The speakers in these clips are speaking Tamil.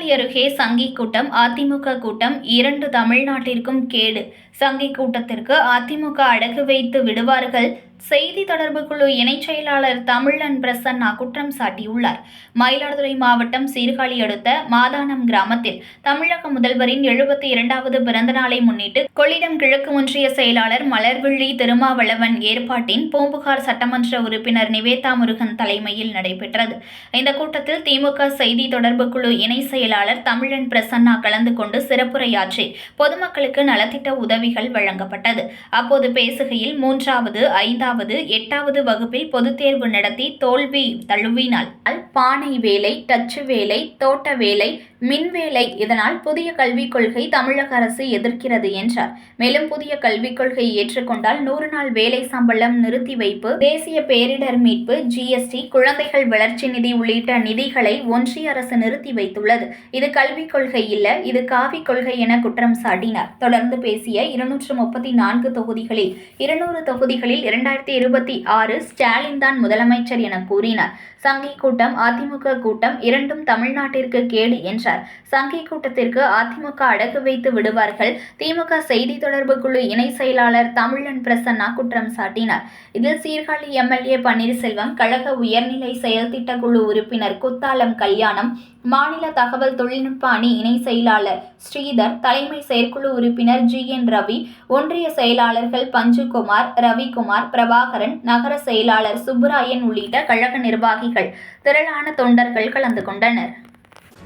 அருகே சங்கி கூட்டம் அதிமுக கூட்டம் இரண்டு தமிழ்நாட்டிற்கும் கேடு. சங்கி கூட்டத்திற்கு அதிமுக அடகு வைத்து விடுவார்கள். செய்தி தொடர்பு குழு இணைச் செயலாளர் தமிழன் பிரசன்னா குற்றம் சாட்டியுள்ளார். மயிலாடுதுறை மாவட்டம் சீர்காழி அடுத்த மாதானம் கிராமத்தில் தமிழக முதல்வரின் எழுபத்தி இரண்டாவது பிறந்தநாளை முன்னிட்டு கொள்ளிடம் கிழக்கு ஒன்றிய செயலாளர் மலர்விழி திருமாவளவன் ஏற்பாட்டின் பூம்புகார் சட்டமன்ற உறுப்பினர் நிவேதா முருகன் தலைமையில் நடைபெற்றது. இந்த கூட்டத்தில் திமுக செய்தி தொடர்பு குழு இணை செயலாளர் தமிழன் பிரசன்னா கலந்து கொண்டு சிறப்புரையாற்றி பொதுமக்களுக்கு நலத்திட்ட உதவிகள் வழங்கப்பட்டது. அப்போது பேசுகையில் மூன்றாவது ஐந்தாவது எட்டாவது வகுப்பில் பொதுத் தேர்வு நடத்தி தோல்வி தழுவினால் பானை வேலை டச்சு வேலை தோட்ட வேலை மின்வேலை இதனால் புதிய கல்விக் கொள்கை தமிழக அரசு எதிர்க்கிறது என்றார். மேலும் புதிய கல்விக் கொள்கை ஏற்றுக்கொண்டால் நூறு நாள் வேலை சம்பளம் நிறுத்தி வைப்பு தேசிய பேரிடர் மீட்பு ஜிஎஸ்டி குழந்தைகள் வளர்ச்சி நிதி உள்ளிட்ட நிதிகளை ஒன்றிய அரசு நிறுத்தி வைத்துள்ளது. இது கல்விக் கொள்கை இல்ல இது காவி கொள்கை என குற்றம் சாட்டினார். தொடர்ந்து பேசிய இருநூற்று முப்பத்தி நான்கு தொகுதிகளில் இருநூறு தொகுதிகளில் இரண்டாயிரத்தி இருபத்தி ஆறு ஸ்டாலின் தான் முதலமைச்சர் என கூறினார். சங்கி கூட்டம் அதிமுக கூட்டம் இரண்டும் தமிழ்நாட்டிற்கு கேடு என்றார். சங்கி கூட்டத்திற்கு அதிமுக அடகு வைத்து விடுவார்கள். திமுக செய்தி தொடர்பு குழு இணை செயலாளர் தமிழன் பிரசன்னா குற்றம் சாட்டினார். இதில் சீர்காழி எம்எல்ஏ பன்னீர்செல்வம் கழக உயர்நிலை செயல்திட்ட குழு உறுப்பினர் குத்தாலம் கல்யாணம் மாநில தகவல் தொழில்நுட்ப அணி இணை செயலாளர் ஸ்ரீதர் தலைமை செயற்குழு உறுப்பினர் ஜி என் ரவி ஒன்றிய செயலாளர்கள் பஞ்சுகுமார் ரவிக்குமார் பிரபாகரன் நகர செயலாளர் சுப்புராயன் உள்ளிட்ட கழக நிர்வாகிகள் திரளான தொண்டர்கள் கலந்து கொண்டனர்.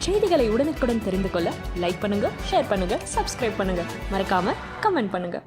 செய்திகளை உடனுக்குடன் தெரிந்து கொள்ள லைக் பண்ணுங்க ஷேர் பண்ணுங்க சப்ஸ்கிரைப் பண்ணுங்க. மறக்காம கமெண்ட் பண்ணுங்க.